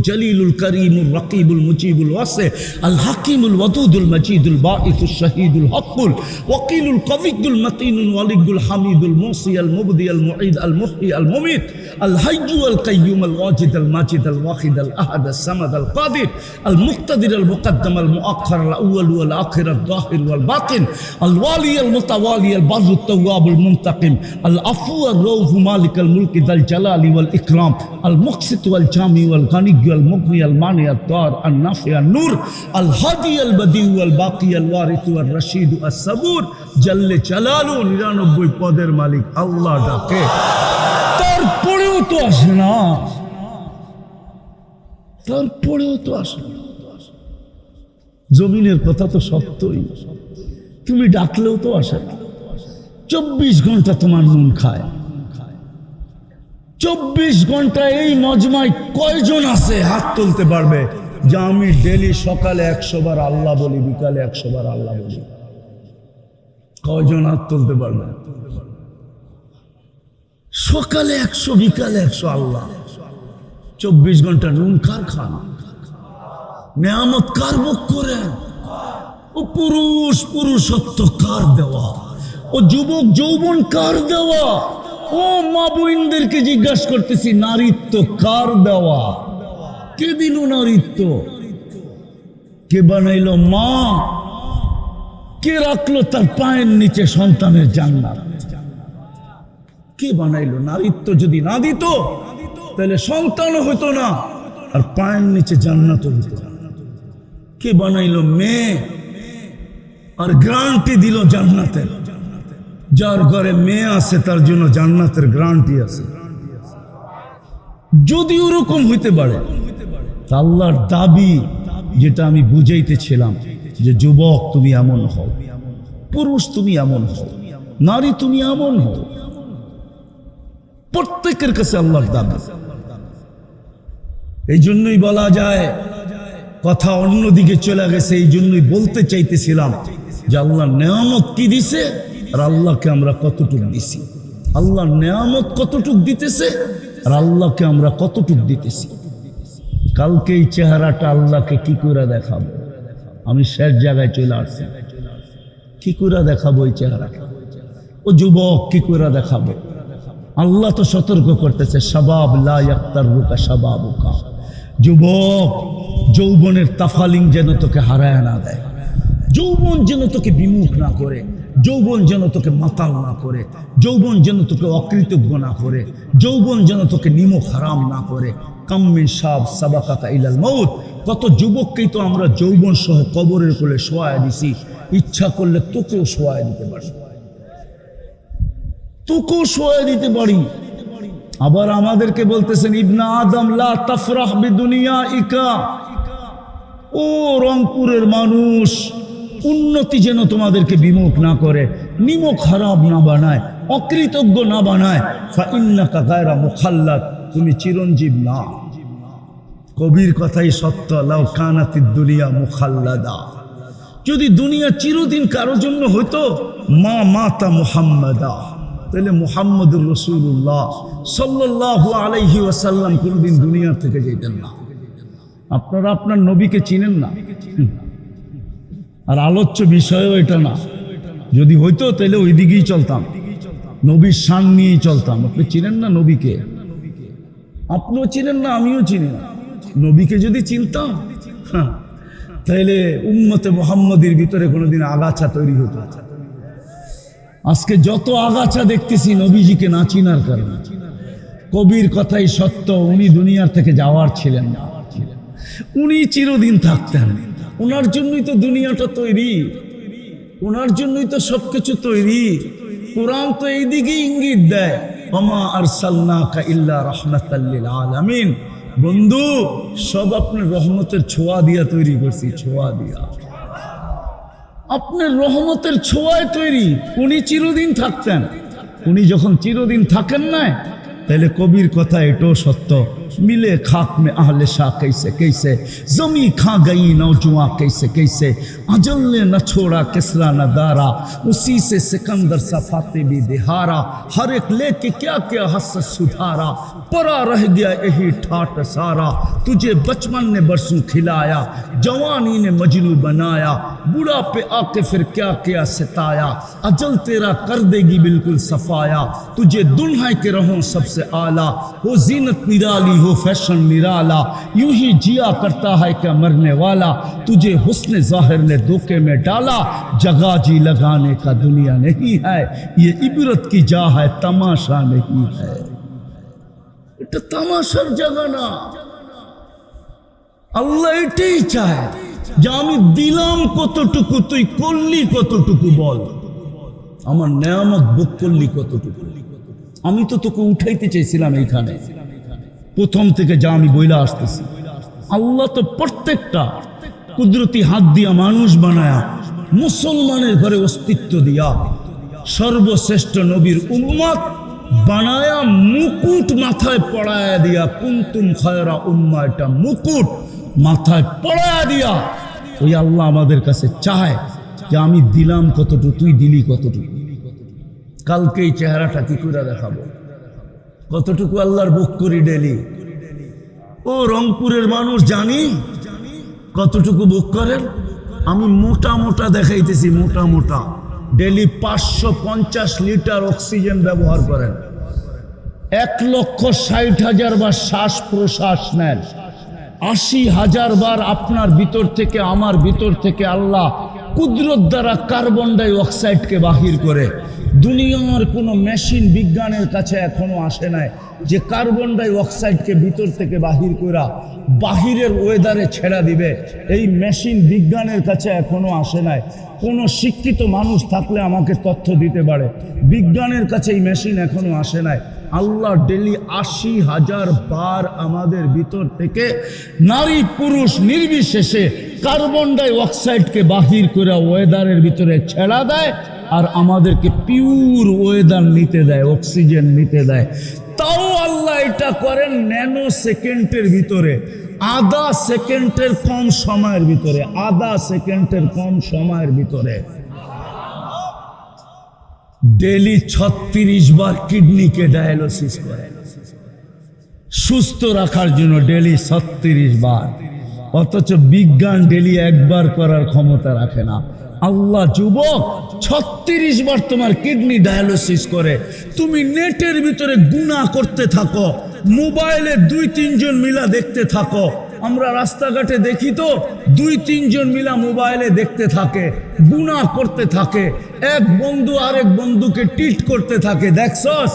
الجليل الكريم الرقيب المجيب الواسع الحكيم الودود المجيد الباعث الشهيد الحق الوكيل القوي المتين الولي الحميد الموصي المبدي المعيد المحيي المميت الحي القيوم الواجد الماجد الواحد الاحد الصمد القادر المقتدر المقدم المؤخر الاول والاخر الظاهر والباطن الوالي المتوالي البر আল আল মানি আল তর আল নাফি আল নূর। আল হাদি আল আল বাকি আল ওয়ারিসু রশিদ আল সাবুর। চালালু নিরানব্বই পদের মালিক আল্লাহ ডাকে। তারপরেও তো আসে না। তারপরেও তো আসে জমিনের কথা তো সত্যই। তুমি ডাকলেও তো আসে চব্বিশ ঘণ্টা তোমার নুন খায়। চব্বিশ ঘণ্টা এই মজমায় কয়জন আছে হাত তুলতে পারবে? যে আমি ডেলি সকালে একশো বার আল্লাহ বলি, বিকালে একশো বার আল্লাহ বলি। কয়জন হাত তুলতে পারবে? সকালে একশো, বিকালে একশো আল্লাহ। চব্বিশ ঘণ্টা নুন কার খান? নেয়ামত কার বুক করেন? ও পুরুষ, পুরুষত্ব কার দেওয়া? ও যুবক, যৌবন কার দেওয়া? ও মা বোনদেরকে জিজ্ঞাসা করতেছি, নারীত্ব কার দেওয়া? কে দিল নারীত্ব? কে বানাইলো মা? কে রাখল তার পায়ের নিচে সন্তানের জান্নাত? কে বানাইলো? নারীত্ব যদি না দিত, তাহলে সন্তানও হতো না, আর পায়ের নিচে জান্নাত হতো কে বানাইলো মেয়ে? আর গ্রান্টি দিল জান্নাতের। যার ঘরে মেয়ে আছে, তার জন্য জান্নাতের গ্রান্টি আছে। যদি ওরকম হইতে পারে আল্লাহর দাবি যেটা আমি বুঝাইতেছিলাম যে যুবক তুমি এমন হও, পুরুষ তুমি এমন হও, নারী তুমি এমন হও, প্রত্যেকের কাছে আল্লাহর দাবি। এই জন্যই বলা যায়, কথা অন্যদিকে চলে গেছে, এই জন্যই বলতে চাইতেছিলাম যে আল্লাহ নেয়ামত কি দিছে? আর আল্লাহকে আমরা কতটুক দিছি? আল্লাহ নেয়ামত কতটুক দিতেছে? আর আল্লাহকে আমরা কতটুক দিতেছি? কালকে এই চেহারাটা আল্লাহকে কি করে দেখাবো? আমি শেষ জায়গায় চলে আসছি। কি করে দেখাবো এই চেহারাটা? ও যুবক, কি করে দেখাবো? আল্লাহ তো সতর্ক করতেছে সবাব লা ইয়াক্তার রুকা সবাবুকা যুবক, যৌবনের তাফালিং যেন তোকে হারায় না দেয়। যৌবন যেন তোকে বিমুখ না করে। যৌবন যেন তোকে মাতাল না করে, যৌবন যেন তোকে অকৃতজ্ঞ না করে, যৌবন যেন তোকে নিমক হারাম না করে। কাম্মিন সাব সাবাকাকা ইলাল মৌত কত যুবককেই তো আমরা যৌবন সহ কবরের কোলে শোয়ায় দিছি। ইচ্ছা করলে তোকেও শোয়ায় দিতে পারি। তোকেও শোয়ায় দিতে পারি। আবার আমাদেরকে বলতেছেন, ইবনা আদম লা তাফরাহ বিদুনিয়া ইকা ও রংপুরের মানুষ উন্নতি যেন তোমাদেরকে বিমুখ না করে নিমক খারাপ না বানায়, অকৃতজ্ঞ না বানায়। ফাইন্নাকা গায়রা মুখাল্লাত তুমি চিরঞ্জীব না। কবির কথাই সত্য, লাউ কানাতি দুনিয়া মুখাল্লাদা। যদি দুনিয়া চিরদিন কারও জন্য হতো মা মাতা মুহাম্মাদা। তাহলে মুহাম্মদুর রসুল্লাহ সাল্লাহ আলাইহি ওয়াসাল্লাম কোনোদিন দুনিয়া থেকে যেতেন না। আপনারা আপনার নবীকে চিনেন না। আর আলোচ্য বিষয়ও এটা না। যদি হইতো তাহলে ওই দিকেই চলতাম। নবীর শান নিয়েই চলতাম। আপনি চিনেন না নবীকে? আপনিও চিনেন না আমিও চিনি না। নবীকে যদি চিনতাম হ্যাঁ, তাহলে উম্মতে মোহাম্মদের ভিতরে কোনোদিন আগাছা তৈরি হতো। আজকে যত আগাছা দেখতেছি নবীজিকে না চিনার কারণে। কবির কথাই সত্য উনি দুনিয়ার থেকে যাওয়ার ছিলেন না। উনি চিরদিন থাকতেন। ওনার জন্যই তো দুনিয়াটা তৈরি। ওনার জন্যই তো সবকিছু তৈরি। কোরআন তো এই দিকেই ইঙ্গিত দেয় অমা আরসালনাকা ইল্লা রাহমাতাল্লিল আলামিন। বন্ধু, সব আপনার রহমতের ছোঁয়া দিয়া তৈরি করছি, ছোঁয়া দিয়া। আপনার রহমতের ছোঁয়ায় তৈরি, উনি চিরদিন থাকতেন। উনি যখন চিরদিন থাকেন না তাহলে কবির কথা এটাও সত্য। ملے خاک میں اہل شاہ کیسے کیسے؟ زمین کھا گئی نوجوان کیسے کیسے؟ اجل نے نہ چھوڑا، کسرا نہ دارا، اسی سے سکندر صفاتے بھی دہارا ہر ایک لے کے کیا کیا حس سدھارا۔ پرا رہ گیا یہی ٹھاٹ سارا۔ تجھے بچپن نے برسوں کھلایا، جوانی نے مجنو بنایا۔ بڑا پہ آ کے پھر کیا کیا ستایا۔ اجل تیرا کر دے گی بالکل صفایا۔ تجھے دنہا کے رہوں سب سے اعلیٰ۔ وہ زینت نرالی हो फैशन निराला यूं ही जिया करता है क्या मरने वाला तुझे हुस्न जाहिर ने धोखे में डाला जगह जी लगाने का दुनिया नहीं है ये इबरत की जा है तमाशा नहीं है এটা তামাশার জায়গা না আল্লাহ এটাই চায় যে আমি দিলাম কতটুকু তুই করলি কতটুকু বল আমার নেয়ামত ভোগ করলি কতটুকু আমি তো তোকে উঠাইতে চাইছিলাম এইখানে প্রথম থেকে যা আমি বইলা আসতেছি। আল্লাহ তো প্রত্যেকটা কুদরতি হাত দিয়া মানুষ বানায়া মুসলমানের ঘরে অস্তিত্ব দিয়া সর্বশ্রেষ্ঠ নবীর উম্মত বানায়া মুকুট মাথায় পড়ায়া দিয়া, কুন্তুম খয়রা উম্মা এটা মুকুট মাথায় পড়ায়া দিয়া ওই আল্লাহ আমাদের কাছে চায় যে আমি দিলাম কতটুকু, তুই দিলি কতটুকু। কালকে এই চেহারাটা কি করে দেখাবো? কতটুকু আল্লাহর বুক করি ডেলি? ও রংপুরের মানুষ জানি কতটুকু বুক করেন? আমি মোটা মোটা দেখাইতেছি, মোটা মোটা। ডেলি পাঁচশো পঞ্চাশ লিটার অক্সিজেন ব্যবহার করেন। এক লক্ষ ষাট হাজার বার শ্বাস প্রশ্বাস নেন। আশি হাজার বার আপনার ভিতর থেকে, আমার ভিতর থেকে আল্লাহ কুদরত দ্বারা কার্বন ডাই অক্সাইডকে বাহির করে। দুনিয়ার কোনো মেশিন বিজ্ঞানের কাছে এখনও আসে নাই যে কার্বন ডাই অক্সাইডকে ভিতর থেকে বাহির করা বাহিরের ওয়েদারে ছেড়া দিবে। এই মেশিন বিজ্ঞানের কাছে এখনও আসে নাই। কোনো শিক্ষিত মানুষ থাকলে আমাকে তথ্য দিতে পারে। বিজ্ঞানের কাছে এই মেশিন এখনও আসে নাই। আল্লাহ ডেলি আশি হাজার বার আমাদের ভিতর থেকে নারী পুরুষ নির্বিশেষে কার্বন ডাই অক্সাইডকে বাহির করে ওয়েদারের ভিতরে ছেড়া দেয় আর আমাদেরকে পিওর ওয়েদার নিতে দেয়, অক্সিজেন নিতে দেয়। তাও আল্লাহ এটা করেন ন্যানো সেকেন্ডের ভিতরে, আধা সেকেন্ডের কম সময়ের ভিতরে, আধা সেকেন্ডের কম সময়ের ভিতরে। ডেলি ছত্রিশ বার কিডনিকে ডায়ালিসিস করে। সুস্থ রাখার জন্য ডেলি ছত্রিশ বার। অথচ বিজ্ঞান ডেলি একবার করার ক্ষমতা রাখে না। আল্লাহ যুবক, ছত্রিশ বার তোমার কিডনি ডায়ালিসিস করে। তুমি নেটের ভিতরে গুণা করতে থাকো, মোবাইলে দুই, তিনজন মিলা দেখতে থাকো। আমরা রাস্তাঘাটে দেখি তো, দুই, তিনজন মিলা মোবাইলে দেখতে থাকে গুণা করতে থাকে। এক বন্ধু আরেক বন্ধুকে টিট করতে থাকে, দেখছস?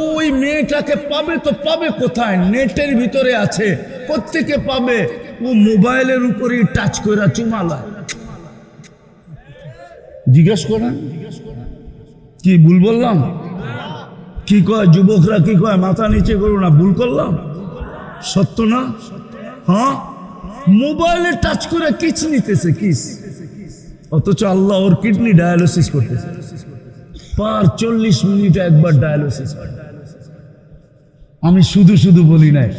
ওই মেয়েটাকে পাবে তো পাবে কোথায়? নেটের ভিতরে আছে প্রত্যেকে পাবে? ও মোবাইলের উপরেই টাচ করে চুমালায়। জিজ্ঞেস করেন, কি ভুল বললাম? কি কয় যুবকরা, কি কয় মাথা নিচে করো না, ভুল করলাম? সত্য না? হ্যাঁ? মোবাইলে টাচ করে কিচ নিতেছে, কিস? অথচ আল্লাহ ওর কিডনি ডায়ালিসিস করতেছে। পার চল্লিশ মিনিট একবার ডায়ালিসিস আমি শুধু শুধু বলি নাই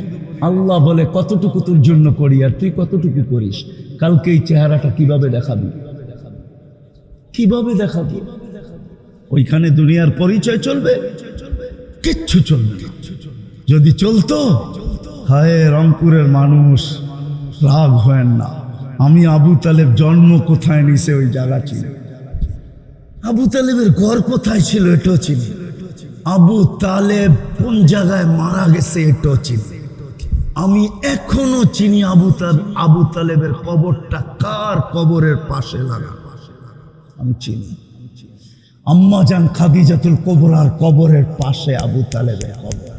আল্লাহ বলে, কতটুকু তোর জন্য করি আর তুই কতটুকু করিস? কালকে এই চেহারাটা কীভাবে দেখাবি? কীভাবে দেখাবি? ওইখানে দুনিয়ার পরিচয় চলবে? কিচ্ছু চলবে। যদি চলতো, হায় রংপুরের মানুষ, রাগ হয় না। আমি আবু তালেব জন্ম কোথায় নিছে ওই জায়গা ছিল আবু তালেবের ঘর কোথায় ছিল এটাও ছিল আবু তালেব কোন জায়গায় মারা গেছে এটাও ছিল আমি এখনও চিনি আবু আবু তালেবের কবরটা কার কবরের পাশে লাগা আমি চিনি। আম্মা জান খাদিজাতুল কবরার কবরের পাশে আবু তালেবের কবর।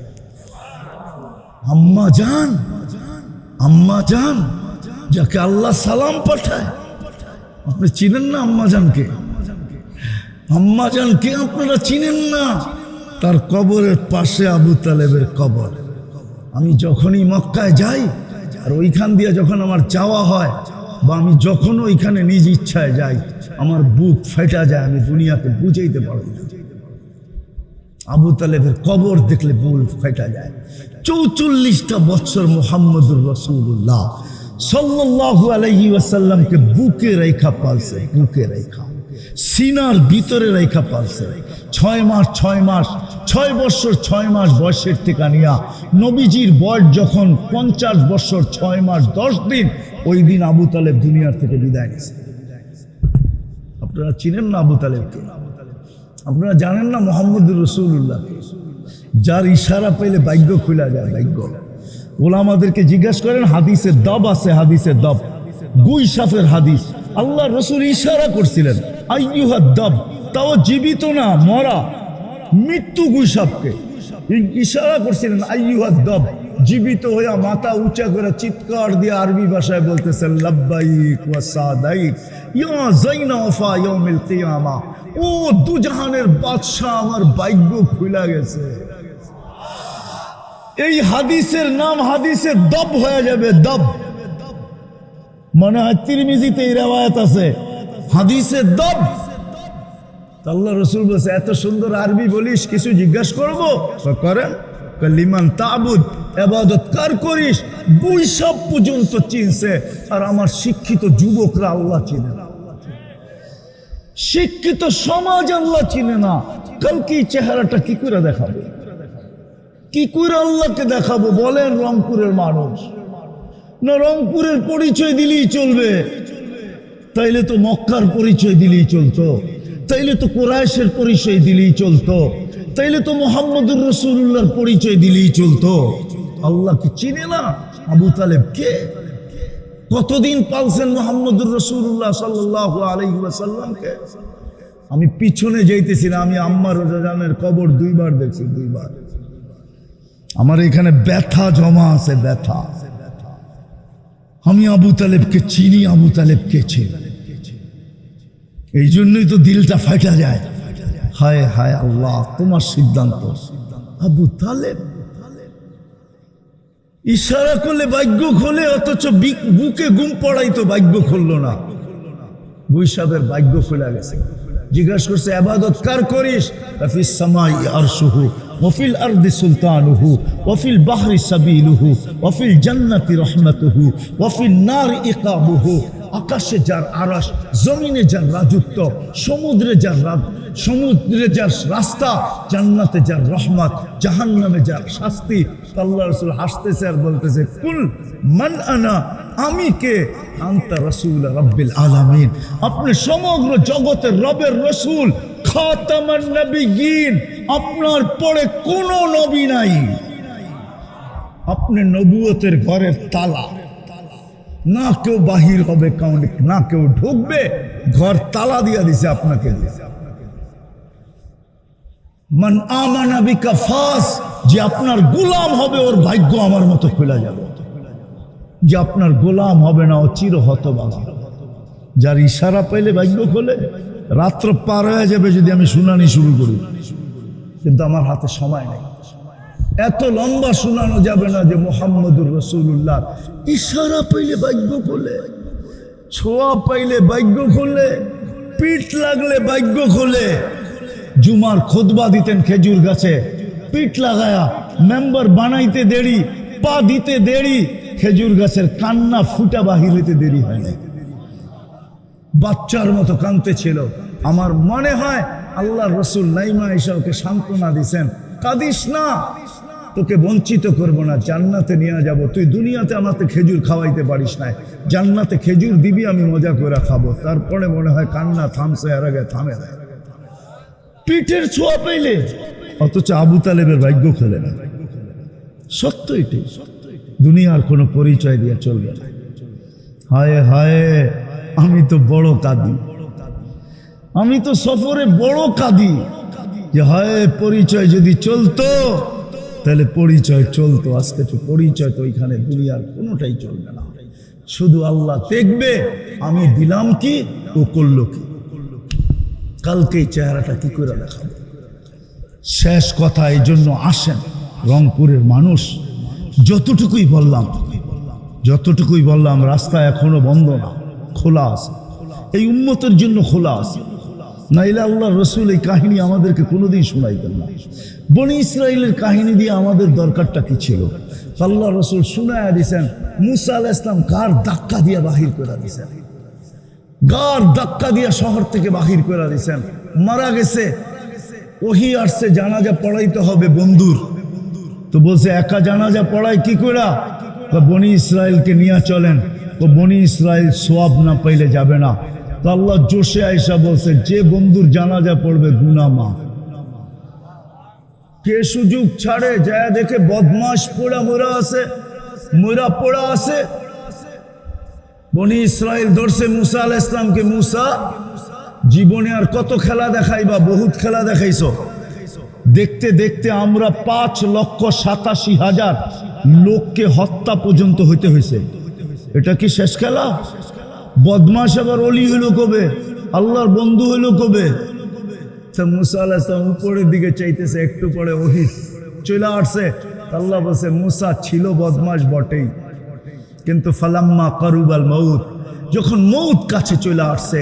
আম্মা যান আম্মা জান, যাকে আল্লাহ সালাম পাঠায়। আপনি চিনেন না আম্মা জানকে? আম্মা জানকে আপনারা চিনেন না? তার কবরের পাশে আবু তালেবের কবর। আমি যখনই মক্কায় যাই, আর ওইখান দিয়ে যখন আমার যাওয়া হয়, বা আমি যখন ওইখানে নিজ ইচ্ছায় যাই, আমার বুক ফেটা যায়, আমি দুনিয়াকে বুঝাইতে পারি আবু তালেবের কবর দেখলে বুল ফেটা যায়। চৌচল্লিশটা বছর মোহাম্মদুর রসুল্লাহ সাল্লাল্লাহু আলাইহি ওয়াসাল্লামকে বুকে রেখা পালছে, বুকে রেখা। সিনার ভিতরে রেখা পালছে। ছয় মাস ছয় মাস, ছয় বছর, ছয় মাস বয়সের থেকে নিয়া নবীজির বয়স যখন পঞ্চাশ বছর, ছয় মাস, দশ দিন, ওই দিন আবু তালেব দুনিয়ার থেকে বিদায় নিয়েছে আপনারা চিনেন না আবু তালেবকে? আপনারা জানেন না মোহাম্মদুর রসুল্লাহকে যার ইশারা পেলে ভাগ্য খোলা যায়, ভাগ্য। ওলা আমাদেরকে জিজ্ঞাসা করেন, হাদিসের দব আছে, হাদিসের দব। গুই সাফের হাদিস। আল্লাহ রসুল ইশারা করছিলেন তাও জীবিত না, মরা, মৃত্যু গুই সাপকে ইশারা করছিলেন আইয়ুহাদ দব, জীবিত হইয়া মাথা উঁচা করে চিৎকার দিয়ে আরবি ভাষায় বলতেছেন ও দুজাহানের বাদশাহ, আমার ভাগ্য খুলা গেছে। এই হাদিসের নাম হাদিসের দব হয়ে যাবে, দব। মনে হয় তিরমিজিতে এই রেওয়ায়ত আছে। হাদিসে দব। আল্লাহ রসুল বলছে, এত সুন্দর আরবি বলিস, কিছু জিজ্ঞাসা করব? করেন। লিমান তাবুদ, এবাদত কার করিস? বৈশাখ পর্যন্ত চিনছে। আর আমার শিক্ষিত যুবকরা আল্লাহ চিনে শিক্ষিত সমাজ আল্লাহ চিনে না। কালকে চেহারাটা কি করে দেখাবো? কি করে আল্লাহকে দেখাবো? বলেন রংপুরের মানুষ। না রংপুরের পরিচয় দিলেই চলবে। তাইলে তো মক্কার পরিচয় দিলেই চলতো। তাইলে তো কোরআশের পরিচয় দিলেই চলতো। তাইলে তো মোহাম্মদুর রসুল্লাহর পরিচয় দিলেই চলতো। আল্লাহকে চিনে না? আবু তালেব কে? কতদিন পালছেন মোহাম্মদুর রসুল্লাহ সাল্লাহ আলহিসাল্লামকে আমি পিছনে যাইতেছি না, আমি আম্মার রোজানের কবর দুইবার দেখছি, দুইবার। আমার এখানে ব্যথা জমা আছে, ব্যথা। আমি আবু তালেবকে চিনি, আবু তালেবকে চিনি। এই জন্যই তো দিলটা ফাটা যায়। হায় হায় আল্লাহ, তোমার সিদ্ধান্ত। আবু তালেব। ইশারা করলে ভাগ্য খোলে, অথচ বুকে গুম পড়াই তো ভাগ্য খুললো না। বৈশাখের ভাগ্য খোলা গেছে। জিজ্ঞাসা করছে আবাদত কার করিস? সামাই আরশুহু। ওফিল আরদি সুলতানুহু ওফিল বাহরি সাবিলুহু ওফিল জান্নাতি রহমাতুহু ওফিল নার ইকাবুহু আকাশে যার আরাস জমিনে যার রাজত্ব, সমুদ্রে যার সমুদ্রে যার রাস্তা, জান্নাতে যার রহমত, জাহান্নামে যার শাস্তি। আল্লাহ রসুল হাসতেছে আর বলতেছে, কুল মান আনা, আমি কে? আন্তা রসুল রব্বিল আলামিন। আপনি সমগ্র জগতের রবের রসুল, খাতামান নবীন আপনার পরে কোনো নবী নাই। আপনি নবুয়তের ঘরের তালা। না কেউ বাহির হবে কাউন না কেউ ঢুকবে, ঘর তালা দিয়া দিছে আপনাকে। মান আমানা বিকা ফাস, যে আপনার গোলাম হবে, ওর ভাগ্য আমার মতো খোলা যাবে। যে আপনার গোলাম হবে না, ও চির হতবাগা যার ইশারা পাইলে ভাগ্য খোলে, রাত্র পার হয়ে যাবে যদি আমি শুনানি শুরু করি। কিন্তু আমার হাতে সময় নেই। এত লম্বা শোনানো যাবে না যে মোহাম্মদুর রসুল্লাহ ইশারা পাইলে ভাগ্য খোলে, ছোঁয়া পাইলে ভাগ্য খোলে, পিঠ লাগলে ভাগ্য খোলে। জুমার খোদবা দিতেন খেজুর গাছে, পিঠ লাগায়া মেম্বার বানাইতে দেরি, পা দিতে দেরি, খেজুর গাছের কান্না ফুটা বাহিরেতে দেরি হয় না বাচ্চার মতো কানতে ছিল আমার মনে হয় আল্লাহ রসুল নাইমা এসবকে সান্ত্বনা দিছেন। কাঁদিস না, তোকে বঞ্চিত করব না, জান্নাতে নিয়ে যাব। তুই দুনিয়াতে আমাকে খেজুর খাওয়াইতে পারিস না। জান্নাতে খেজুর দিবি, আমি মজা করে খাব। তারপরে মনে হয় কান্না থামছে আর আগে থামে পিঠের ছোঁয়া পাইলে অথচ আবু তালেবের ভাগ্য খেলে না। সত্য এটি দুনিয়ার কোনো পরিচয় দিয়ে চলবে না। হায় হায়। আমি তো বড় কাঁদি। আমি তো সফরে বড় কাঁদি। যে হায় পরিচয় যদি চলতো, তাহলে পরিচয় চলতো। আজকে তো পরিচয় তো ওইখানে দুনিয়ার কোনোটাই চলবে না। শুধু আল্লাহ দেখবে, আমি দিলাম কি, ও করল কি। কালকে চেহারাটা কি করে দেখাবো? শেষ কথা এই জন্য আসেন। রংপুরের মানুষ, যতটুকুই বললাম যতটুকুই বললাম, রাস্তা এখনও বন্ধ না। খোলা আছে এই উন্মতের জন্য খোলা আছে নাইলে আল্লাহ রসুল এই কাহিনী আমাদেরকে কোনোদিন শোনাইতেন না। বনি ইসরায়েলের কাহিনী দিয়ে আমাদের দরকারটা কি ছিল? আল্লাহ রসুল শুনায়া দিছেন, মুসা আল ইসলাম কার ধাক্কা দিয়ে বাহির করে দিছেন? গার ধাক্কা দিয়ে শহর থেকে বাহির করে দিছেন? মারা গেছে, ওহি আসছে, জানাজা পড়াইতে হবে বন্ধুর। তো বলছে, একা জানাজা পড়ায় কি করা বনি ইসরায়েলকে নিয়ে চলেন। তো বনি ইসরায়েল সোয়াব না পাইলে যাবে না। তো আল্লাহ জোশে আয়সা বলছে, যে বন্ধুর জানাজা পড়বে গুনা মা কে সুযোগ ছাড়ে, যায় দেখে বদমাস পোড়া মোরা আছে, মোরা পোড়া আছে। বনি ইসরায়েল ধরছে মুসা আল ইসলামকে মুসা, জীবনে আর কত খেলা দেখাইবা, বহুত খেলা দেখাইছো। দেখতে দেখতে আমরা পাঁচ লক্ষ সাতাশি হাজার লোককে হত্যা পর্যন্ত হইতে হয়েছে এটা কি শেষ খেলা? বদমাস আবার অলি হইল কবে? আল্লাহর বন্ধু হইল কবে? মুসা আল্লাহ উপরের দিকে চাইতেছে, একটু পরে ওহি চলে আসছে। আল্লাহ বলছে, মুসা ছিল বদমাস বটেই। কিন্তু ফালাম্মা কারুবাল মৌত যখন মৌত কাছে চলে আসছে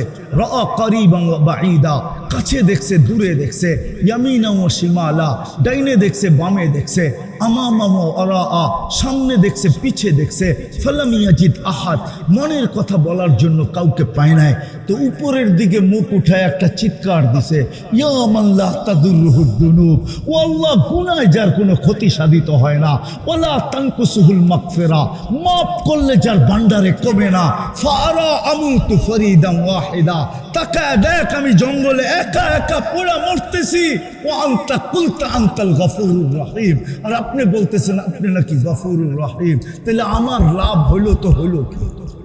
বাঈদা, কাছে দেখছে, দূরে দেখছে ডাইনে দেখছে, বামে দেখছে আ সামনে দেখছে, পিছে দেখছে ফালামিয়াজিদ আহাত মনের কথা বলার জন্য কাউকে পায় নাই। তো উপরের দিকে মুখ উঠায় একটা চিৎকার দিছে, ইয়া মাল্লাহ তাদুরুহুদ্দুনুব ও আল্লাহ গুনায় যার কোনো ক্ষতি সাধিত হয় না ওলা তাঙ্কুসুহুল মাগফিরা, মাফ করলে যার ভান্ডারে কমে না ফারা আমুতু ফরিদাম ওয়াহিদা, তাকায় দেখ আমি জঙ্গলে একা একা পোড়া মরতেছি, ও আন্তা কুলতা আন্তাল গফুরুর রহিম। আর আপনি বলতেছেন, আপনি নাকি গফুরুর রহিম? তাহলে আমার লাভ হইল তো হইল কি? তা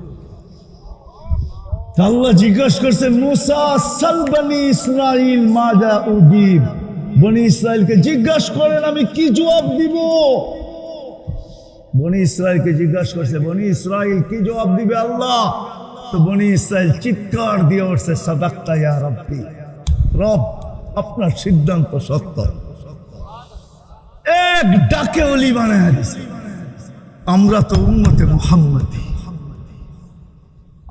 আল্লাহ জিজ্ঞাসা করছে, মুসা সালবানি ইসরাইল মাজা উজিব বনি ইসরায়েলকে জিজ্ঞাসা করেন, আমি কি জবাব দিব? বনি ইসরায়েলকে জিজ্ঞাসা করছে, বনি ইসরায়েল কি জবাব দিবে আল্লাহ? তো বনি ইসরায়েল চিৎকার দিয়ে উঠছে সাদাক্তা ইয়া রব্বি। রব, আপনার সিদ্ধান্ত সত্য। এক ডাকে অলি বানায় আমরা তো উন্মতে মোহাম্মদী।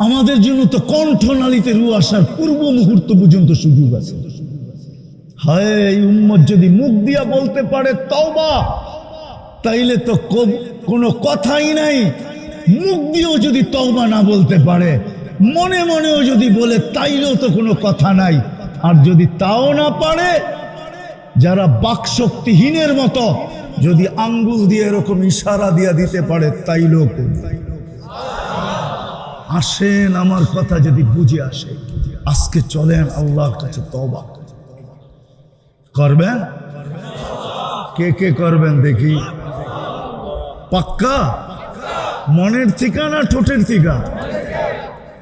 আমাদের জন্য তো কণ্ঠনালীতে রু আসার পূর্ব মুহূর্ত পর্যন্ত সুযোগ আছে। হায়, এই উম্মত যদি মুখ দিয়া বলতে পারে তওবা, তাইলে তো কোনো কথাই নাই। মুখ দিয়েও যদি তওবা না বলতে পারে, মনে মনেও যদি বলে, তাইলেও তো কোনো কথা নাই। আর যদি তাও না পারে, যারা বাকশক্তিহীনের মতো যদি আঙ্গুল দিয়ে এরকম ইশারা দিয়া দিতে পারে, তাইলেও আসেন আমার কথা যদি বুঝে আসে, আজকে চলেন আল্লাহর কাছে তবা করবেন? কে কে করবেন দেখি? পাক্কা? মনের থিকা না ঠোঁটের থিকা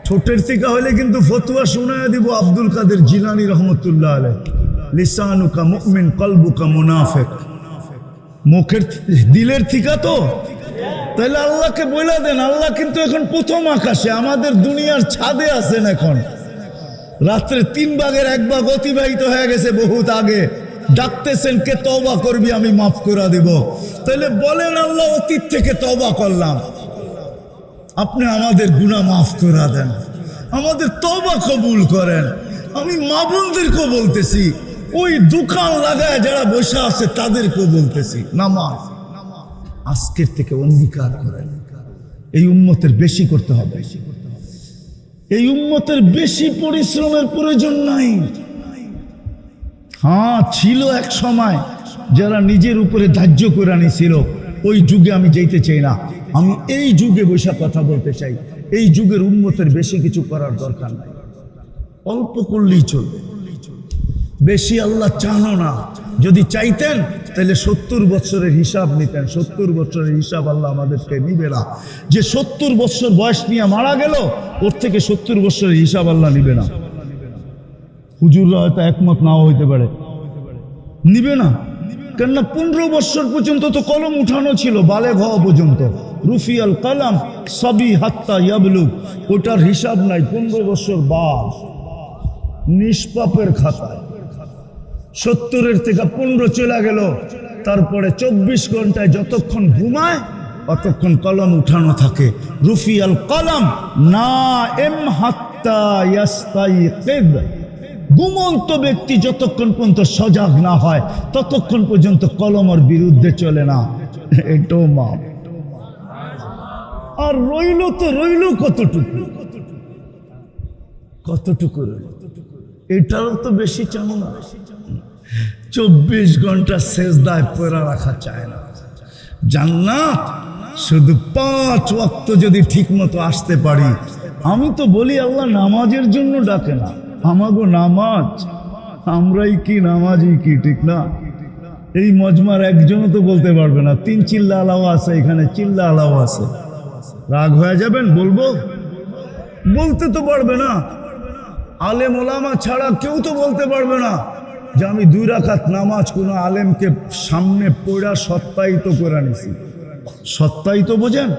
ঠোঁটের থিকা হলে কিন্তু ফতুয়া শোনায় দিব আব্দুল কাদের জিলানি রহমতুল্লাহ আলাই লিসানুকা মুমিন, কলবুকা মুনাফেক। মুখের দিলের থিকা তো? তাহলে আল্লাহকে বলে দেন, আল্লাহ কিন্তু এখন প্রথম আকাশে, আমাদের দুনিয়ার ছাদে আছেন এখন। রাত্রে তিন ভাগের এক ভাগ অতিবাহিত হয়ে গেছে বহুত আগে। ডাকতেছেন, কে তবা করবি আমি মাফ করে দিব। তাহলে বলেন, আল্লাহ অতীত থেকে তবা করলাম। আপনি আমাদের গুণা মাফ করে দেন। আমাদের তবা কবুল করেন। আমি মা বোনদেরকেও বলতেছি, ওই দোকান লাগায় যারা বসে আছে তাদেরকেও বলতেছি, নামাজ। আজকের থেকে অঙ্গীকার করেন। এই উম্মতের বেশি করতে হবে। এই উম্মতের বেশি পরিশ্রমের প্রয়োজন নাই। হ্যাঁ ছিল এক সময় যারা নিজের উপরে ধার্য করে নিছিল ওই যুগে আমি যেতে চাই না। আমি এই যুগে বসে কথা বলতে চাই। এই যুগের উন্মতের বেশি কিছু করার দরকার নাই। অল্প করলেই চলবে। বেশি আল্লাহ চানো না। যদি চাইতেন তাহলে সত্তর বছরের হিসাব নিতেন, সত্তর বছরের হিসাব আল্লাহ আমাদেরকে নিবে না। যে সত্তর বছর বয়স নিয়ে মারা গেল, ওর থেকে সত্তর বছরের হিসাব আল্লাহ নিবে না। হুজুররা হয়তো একমত নাও হইতে পারে। নিবে না। কেননা পনেরো বছর পর্যন্ত তো কলম উঠানো ছিল বালে হওয়া পর্যন্ত। রুফিয়াল কালাম সবই হাত্তা ইয়াবলুক ওটার হিসাব নাই, পনেরো বছর বাদ। নিষ্পাপের খাতায়। সত্তরের থেকে পনেরো চলে গেল। তারপরে চব্বিশ ঘন্টায় যতক্ষণ ঘুমায়, অতক্ষণ কলম উঠানো থাকে। রুফিয়াল কলম, না এম হাত্তা ঘুমন্ত ব্যক্তি যতক্ষণ পর্যন্ত সজাগ না হয়, ততক্ষণ পর্যন্ত কলমর বিরুদ্ধে চলে না। এটাও মাপ আর রইল তো রইল কতটুকু? কতটুকু রইল? এটারও তো বেশি চান না। চব্বিশ ঘণ্টা শেষ দায় পড়া রাখা চায় না। জান্নাত শুধু পাঁচ ওয়াক্ত যদি ঠিক মতো আসতে পারি, আমি তো বলি আল্লাহ নামাজের জন্য ডাকে না। আমাগো নামাজ, আমরাই কি নামাজই কি, ঠিক না? এই মজমার একজনও তো বলতে পারবে না, তিন চিল্লা আলাও আছে এখানে, চিল্লা আলাও আছে। রাগ হয়ে যাবেন, বলব? বলতে তো পারবে না। আলেম ওলামা ছাড়া কেউ তো বলতে পারবে না। যে আমি দুই রাখাত নামাজ কোনো আলেমকে সামনে পড়া সত্যায়িত করে নিছি সত্যায়িত বোঝেন?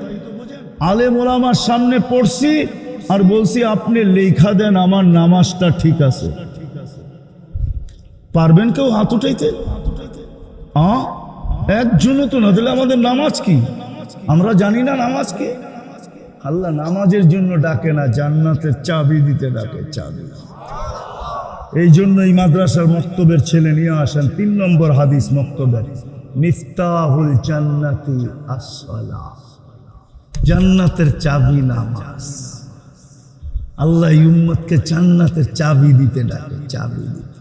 আলেম ওলামার সামনে পড়ছি আর বলছি, আপনি লেখা দেন, আমার নামাজটা ঠিক আছে। পারবেন কেউ হাত উঠাইতে? একজনও তো না, তাহলে আমাদের নামাজ কি? আমরা জানি না নামাজ কি। আল্লাহ নামাজের জন্য ডাকে না, জান্নাতের চাবি দিতে ডাকে, চাবি। এই জন্য এই মাদ্রাসার মক্তবের ছেলে নিয়ে আসেন তিন নম্বর হাদিস মক্তবের। মিফতাহুল জান্নাতি আসলা জান্নাতের চাবি নামাজ। আল্লাহ উম্মতকে জান্নাতের চাবি দিতে ডাকে, চাবি দিতে।